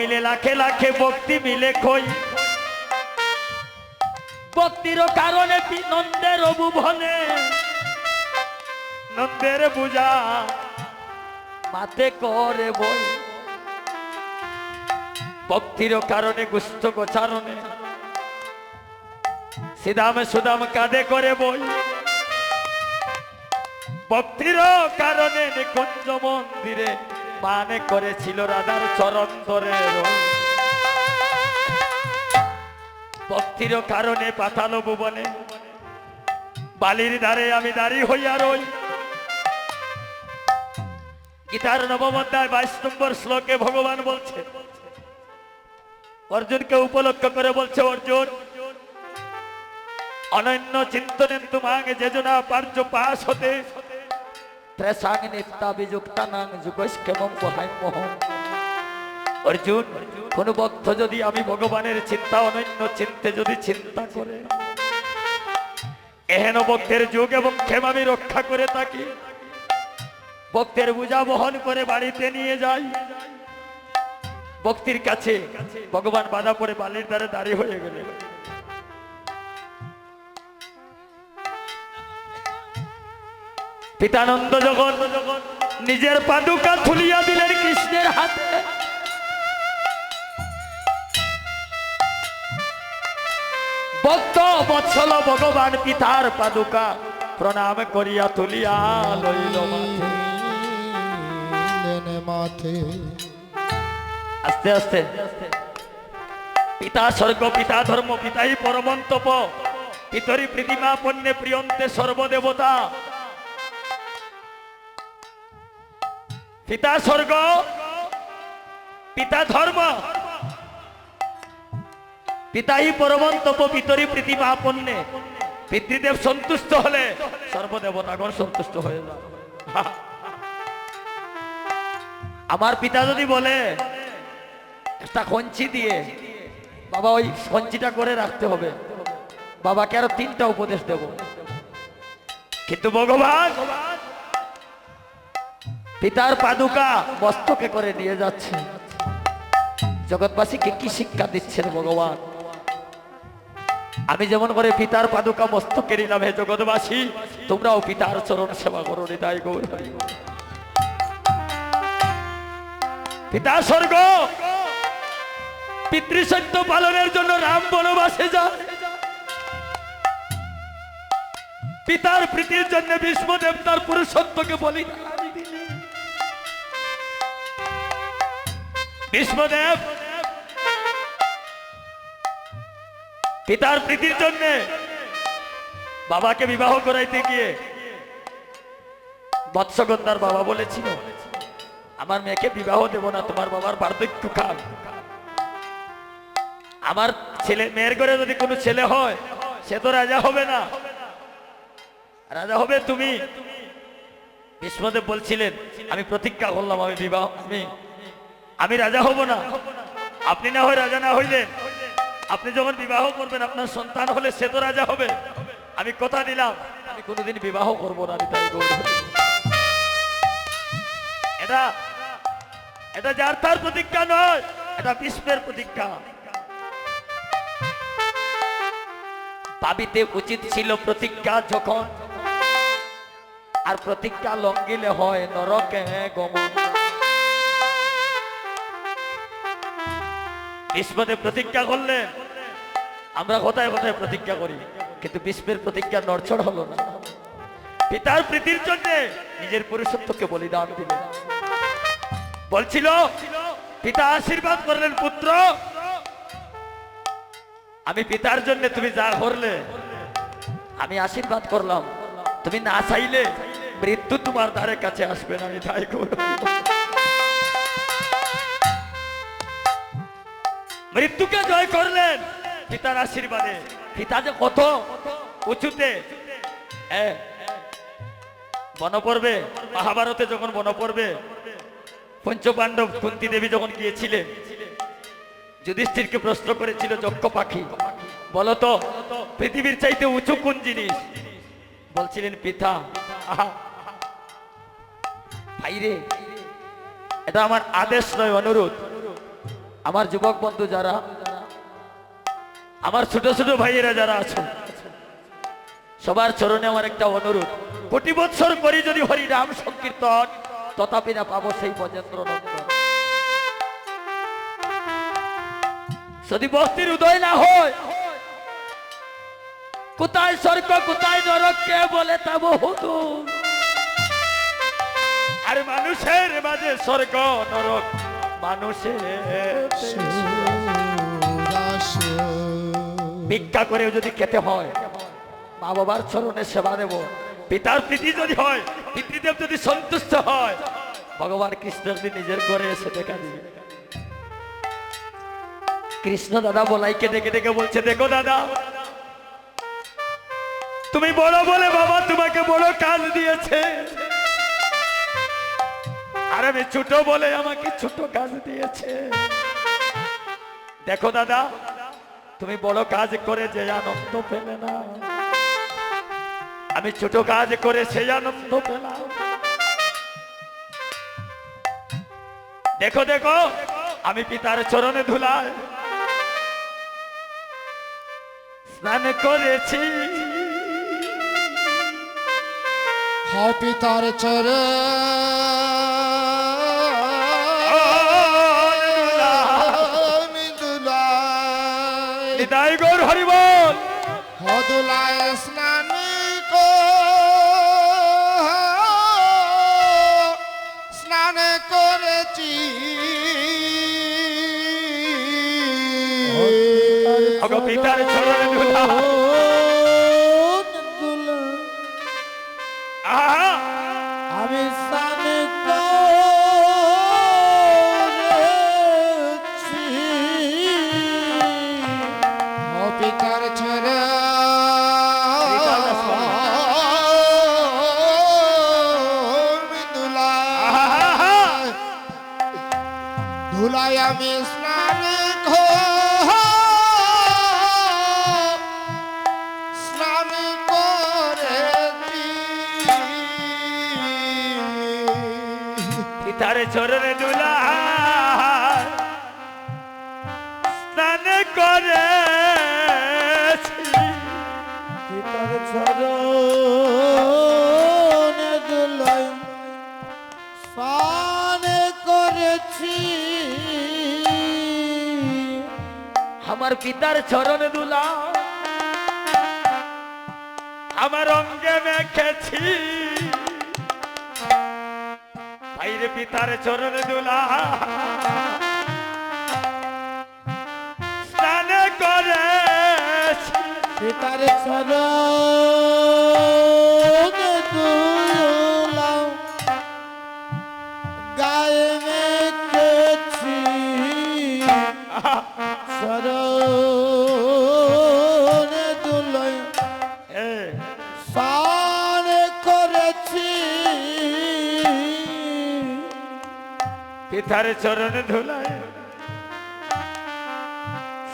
মিলে, লাখে লাখে ভক্তি মিলে খই ভক্তির কারণে নন্দের ভুবনে নন্দের পূজা মাতে করে বই। ভক্তির কারণে গুস্থ গোচারণে। সিদাম সুদাম কাঁধে করে বই। ভক্তির কারণে নিকুঞ্জ মন্দিরে মানে করেছিল রাধার চরণ ধরে। ভক্তির কারণে পাতালো ভুবনে। বালির ধারে আমি দাঁড়ি হইয়া রই। গীতার নবম বাইশ নম্বর শ্লোকে ভগবান বলছে, অর্জুনকে উপলক্ষ করে বলছে, অর্জুন, অনন্য চিন্তনেন তুমাঙ্গে যেজনা পার্য পাশ হতে। ত্রেসাং নিত্যা বিযুক্তা নাং যুগস্কেমম বহাই মোহন অর্জুন কোন ভক্ত যদি আমি ভগবানের চিন্তা, অনন্য চিন্তে যদি চিন্তা করে, এহেন ভক্তের যুগ এবং ক্ষেম আমি রক্ষা করে থাকি। ভক্তের বোঝা বহন করে বাড়িতে নিয়ে যাই। ভক্তির কাছে ভগবান বাধা পড়ে বালির দ্বারে দাঁড়িয়ে হয়ে গেলেন। পিতানন্দ যখন নিজের পাদুকা থুলিয়া দিলেন কৃষ্ণের হাতে। ভক্ত বৎসল ভগবান পিতার পাদুকা প্রণাম করিয়া তুলিয়া লইল মাথে। আস্তে আস্তে। পিতা স্বর্গ পিতা ধর্ম পিতাই পরমন্তপ। পিতরি প্রীতিমা পণ্যে প্রিয়ন্তে সর্বদেবতা। পিতা স্বর্গ, পিতা ধর্ম। পিতাই পরমন্তপ পিতরি প্রীতিমা পণ্যে। পিতৃদেব সন্তুষ্ট হলে সর্বদেবতাগণ সন্তুষ্ট হয়ে যায় আমার পিতা যদি বলে, একটা কঞ্চি দিয়ে বাবা ওই কঞ্চিটা করে রাখতে হবে। বাবাকে আরও তিনটা উপদেশ দেব। কিন্তু ভগবান পিতার পাদুকা মস্তকে করে নিয়ে যাচ্ছে। জগৎবাসীকে কি শিক্ষা দিচ্ছেন ভগবান? আমি যেমন করে পিতার পাদুকা মস্তকে নিলাম, হে জগৎবাসী, তোমরাও পিতার চরণ সেবা করো হৃদয় গৌর পিতা স্বর্গ, পিতৃসত্য পালনের জন্য রাম বনবাসে যায় পিতার প্রীতির জন্য ভীষ্মদেব তার পুরুষত্বকে বলি ভীষ্মদেব। পিতার প্রীতির জন্য বাবাকে বিবাহ করাইতে গিয়ে বৎসগন্ধার বাবা বলেছিল, আমার মেয়েকে বিবাহ দেব না, তোমার বাবার বার্ধক্য কাল। আমার ছেলে, মেয়ের ঘরে যদি কোনো ছেলে হয়, সে তো রাজা হবে না। রাজা হবে তুমি। ভীষ্মদেব বলছিলেন, আমি প্রতিজ্ঞা করলাম, আমি বিবাহ, আমি আমি রাজা হব না। আপনি না হয় রাজা না হইলেন আপনি যখন বিবাহ করবেন আপনার সন্তান হলে সে তো রাজা হবে। আমি কথা দিলাম। আমি কোনোদিন বিবাহ করব না আমি তাই এটা এটা যার তার প্রতিজ্ঞা নয় এটা বিষ্ণের প্রতিজ্ঞা। ভাবিতে উচিত ছিল প্রতিজ্ঞা যখন আর প্রতিজ্ঞা লঙ্গিলে হয় নরকে গমন। বিষ্ণুদেব প্রতিজ্ঞা করলেন আমরা কোথায় কোথায় প্রতিজ্ঞা করি? কিন্তু বিষ্ণের প্রতিজ্ঞা নড়চড় হলো না। পিতার প্রীতির জন্য নিজের পুরুষত্বকে বলিদান দিলেন। বলছিল, পিতা আশীর্বাদ করলেন পুত্র। আমি পিতার জন্য তুমি যা করলে, আমি আশীর্বাদ করলাম। তুমি না চাইলে মৃত্যু তোমার দ্বারের কাছে আসবে না, আমি তাই করব। মৃত্যুকে জয় করলেন পিতার আশীর্বাদে। পিতা যে কত উঁচুতে। বন পড়বে মহাভারতে যখন বন পড়বে পঞ্চপাণ্ডব কুন্তি দেবী যখন গিয়েছিলেন, যুধিষ্ঠিরকে প্রশ্ন করেছিল যক্ষ পাখি, বলতো, পৃথিবীর চাইতে উঁচু কোন জিনিস? বলছিলেন, পিতা ভাইরে এটা আমার আদেশ নয়, অনুরোধ। আমার যুবক বন্ধু যারা, আমার ছোট ছোট ভাইয়েরা যারা আছে সবার চরণে আমার একটা অনুরোধ। প্রতি বছর করি যদি হরি নাম সংকীর্তন, তথাপি না পাবো সেই বজেন্দ্র যদি বস্তির উদয় না হয়, কোথায় স্বর্গ, কোথায় নরক, কে বলে তা বহুদূর। আর মানুষের মাঝে স্বর্গ, নরক, মানুষের ভিক্ষা করে যদি খেতে হয়, মা বাবার চরণে সেবা দেব। পিতার প্রীতি যদি হয়, পিতৃদেব যদি সন্তুষ্ট হয়, ভগবান কৃষ্ণ যদি নিজের ঘরে এসে দেখা দিবে কৃষ্ণ দাদা বলাইকে ডেকে ডেকে বলছে, দেখো দাদা, তুমি বড় বলে বাবা তোমাকে বড় কাজ দিয়েছে। আর আমি ছোট বলে আমাকে ছোট কাজ দিয়েছে। দেখো দাদা, তুমি বড় কাজ করে যে আনন্দ পেলে না। আমি ছোট কাজ করে সেই আনন্দ পেলাম। দেখো দেখো, আমি পিতার চরণে ধুলায় স্নান করেছি। হ্যাঁ পিতার চর নিতাই গৌর হরিবল। হদুলায় স্নান স্নান করেছি। পিতার চরণে পিতার চরণে দুলা স্নান করে পিতার চরণে ধুলাই স্নান করেছি। আমার পিতার চরণ দুলা। আমার অঙ্গে মেখেছি। ভাইরে পিতার চরণ দুলা। স্নান করেছি। পিতার চরণে পিতার চরণ ধুলায়।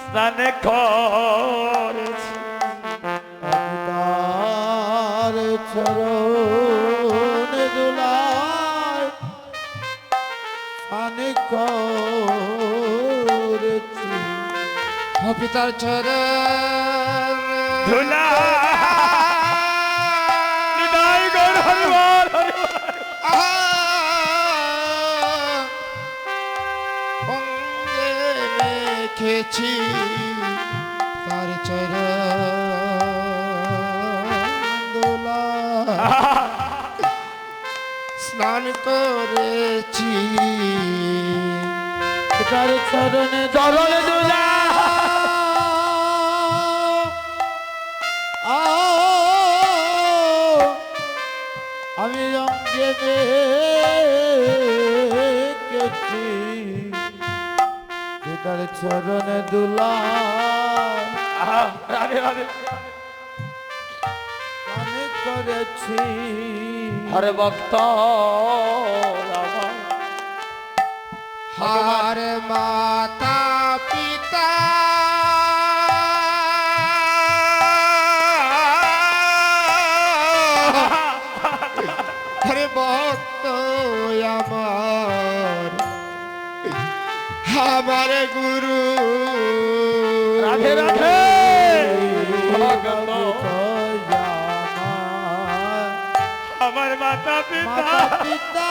স্নান করেছি। তার চরণে দুলায় স্নান করেছি। পিতার চরণ। ধুলা মেখেছি তার চরণদোলা স্নান করেছি তার চরণে চরণে চরণে দুলা আহা, রাধে রাধে। আমি করেছি। হরে ভক্ত হার মাতা পিতা মাতা পিতা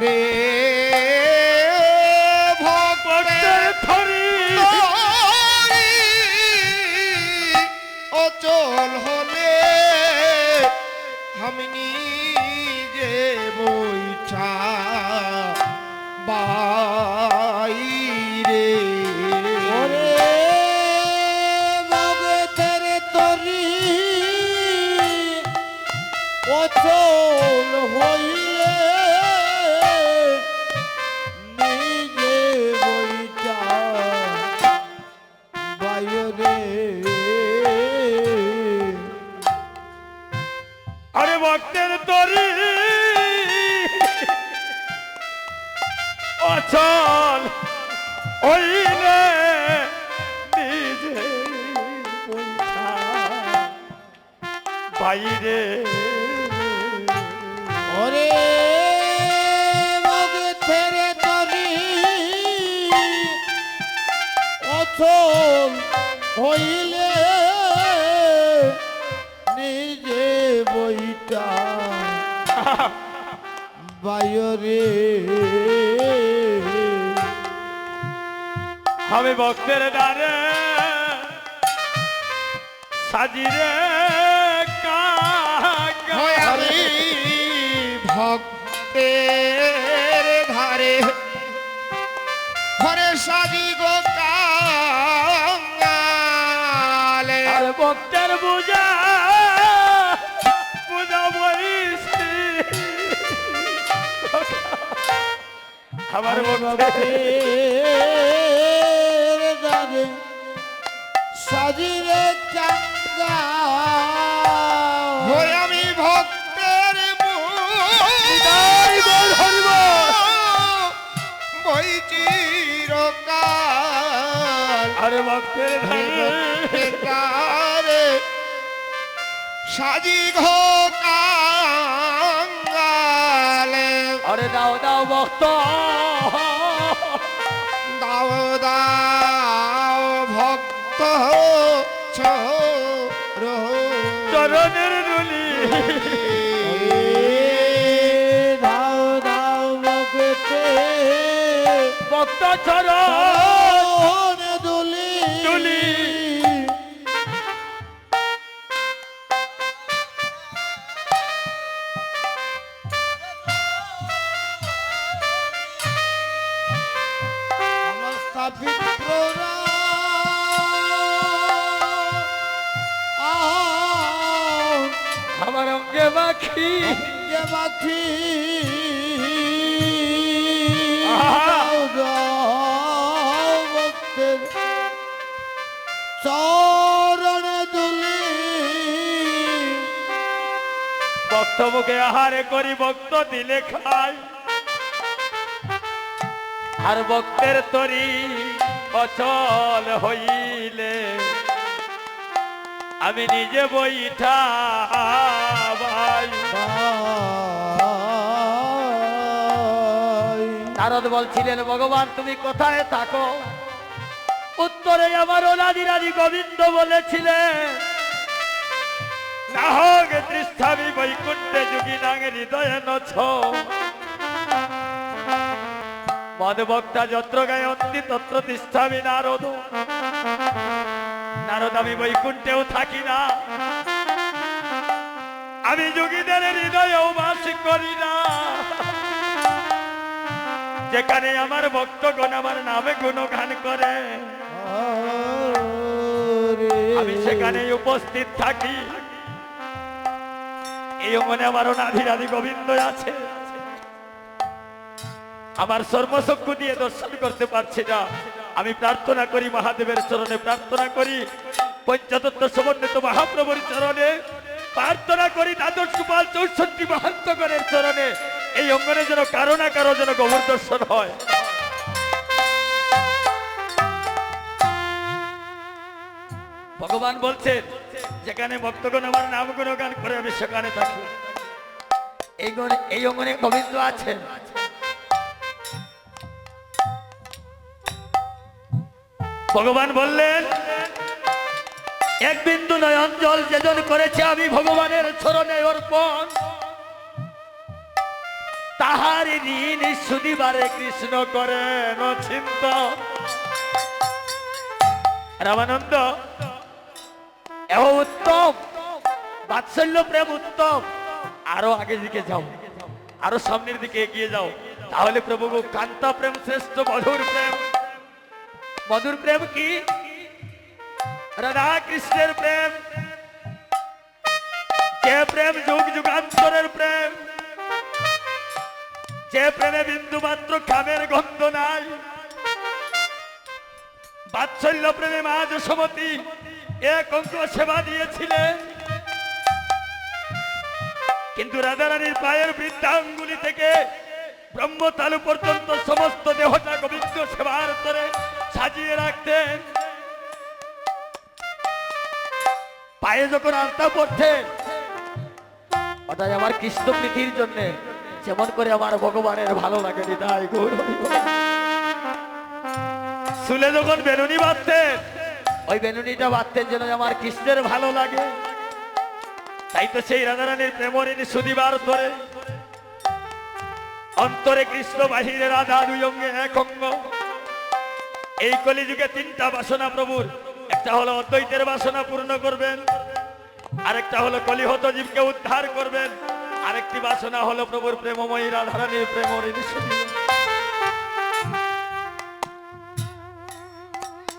হরে ভক্তের তরি অচল হইলে নিজে বাইরে বাইরে আমি ভক্তের দ্বারে সাজিরে আমি ভক্তের ধারে। ঘরে সাজি গো আর ভক্তের পূজা আমার সাজিরে চাঙ্গা। আমি ভক্তের। বই চিরকাল। আরে ভক্তের ধারে তারে সাজি ঘো দাও দাও ভক্ত দাও দাও ভক্ত চরণের রুলি দাও দাও ভক্ত ভক্ত চরণ চরণ দুলি। বক্তব্যকে আহারে করি ভক্ত দিলে খাই। আর ভক্তের তরি অচল হইলে আমি নিজে বইঠা ভাই। ভারত বলছিলেন ভগবান তুমি কোথায় থাকো? উত্তরে আমার অনাদি রাজি গোবিন্দ বলেছিলেন না হোক তৃষ্ঠামি বৈকুণ্ঠে যুগি নাঙে হৃদয়ে নছ। মদ বক্তা যত্র গায়ন্তি তত্র তিষ্ঠামি নারদ। নারদ, আমি বৈকুণ্ঠেও থাকি না। আমি যোগীদের হৃদয়েও বাস করি না। যেখানে আমার ভক্তগণ আমার নামে গুণগান করে আমি সেখানে উপস্থিত থাকি। এই মনে আমার অনাধি রাধি গোবিন্দ আছে। আমার সর্বচক্ষু দিয়ে দর্শন করতে পারছি না। আমি প্রার্থনা করি, মহাদেবের চরণে প্রার্থনা করি। পঞ্চতত্ত্ব সমন্বিত মহাপ্রভুর চরণে। প্রার্থনা করি দ্বাদশ গোপাল চৌষট্টি মহান্তগণের চরণে। এই অঙ্গনে যেন কারও না কারও যেন গৌর দর্শন হয়। ভগবান বলছেন যেখানে ভক্তগণ আমার নাম গুণগান করে, আমি সেখানে থাকি। এই গণে এই অঙ্গনে গোবিন্দ আছেন। ভগবান বললেন, এক বিন্দু নয়ন জল যেজন করেছে, আমি ভগবানের চরণে অর্পণ। তাহার ঋণ সুদিবারে কৃষ্ণ করেন চিন্ত রামানন্দ এও উত্তম। বাৎসল্য প্রেম উত্তম। আরও আগে দিকে যাও। আরও সামনের দিকে এগিয়ে যাও। তাহলে প্রভু কান্তা প্রেম শ্রেষ্ঠ, মধুর প্রেম। মধুর প্রেম কি? রাধা কৃষ্ণের প্রেম। যে প্রেম যুগ যুগান্তরের প্রেম। যে প্রেমে বিন্দু মাত্র গন্ধ নাই। বাৎসল্য প্রেমে মা যশোমতী। এক অঙ্ক সেবা দিয়েছিলেন কিন্তু রাধারানীর পায়ের বৃদ্ধাঙ্গুলি থেকে ব্রহ্মতালু পর্যন্ত সমস্ত দেহটা গোবিন্দ সেবার করে সাজিয়ে রাখতেন পায়ে যখন আলতা পড়তেন ওটাই আমার কৃষ্ণ প্রীতির জন্য যেমন করে আমার ভগবানের ভালো লাগে হৃদয় গৌর হরি বল। শুলে যখন বেনুনি বাঁধতেন ওই বেনুনিটা বাঁধতেন যেন আমার কৃষ্ণের ভালো লাগে। তাই তো সেই রাধারানীর প্রেমরিনী সুদিবার ধরে। অন্তরে কৃষ্ণ, বাহিরে রাধা, দুই অঙ্গে এক অঙ্গ। এই কলিযুগে তিনটা বাসনা প্রভুর। একটা হলো অদ্বৈতের বাসনা পূর্ণ করবেন, আরেকটা হলো কলিহত জীবকে উদ্ধার করবেন, আরেকটি বাসনা হলো প্রভুর প্রেমময়ী রাধারানীর প্রেমরিনী সুদিবার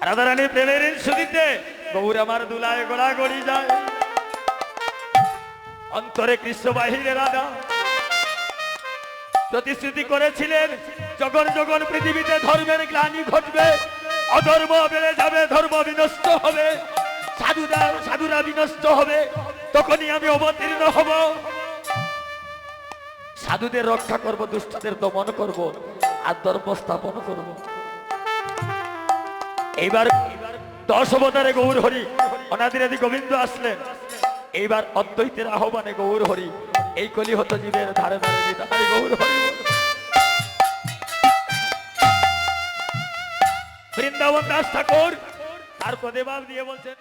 রাধারানীর প্রেমের সুদিতে গৌর আমার দুলায় গোড়া গড়ি যায়। অন্তরে কৃষ্ণ বাহিরে রাধা। প্রতিশ্রুতি করেছিলেন, যখন যখন পৃথিবীতে ধর্মের গ্লানি ঘটবে, অধর্ম বেড়ে যাবে, ধর্ম বিনষ্ট হবে, সাধুরা সাধুরা বিনষ্ট হবে, তখনই আমি অবতীর্ণ হব। সাধুদের রক্ষা করব, দুষ্টদের দমন করব, আর ধর্ম স্থাপন করব। এইবার দশ অবতারে গৌর হরি অনাদিনাদি গোবিন্দ আসলেন এইবার অদ্বৈতের আহ্বানে গৌর হরি, এই কলি হত জীবের ধারে ধারে গৌর হরি। বৃন্দাবন দাস ঠাকুর, তার প্রদেবাব দিয়ে বলছেন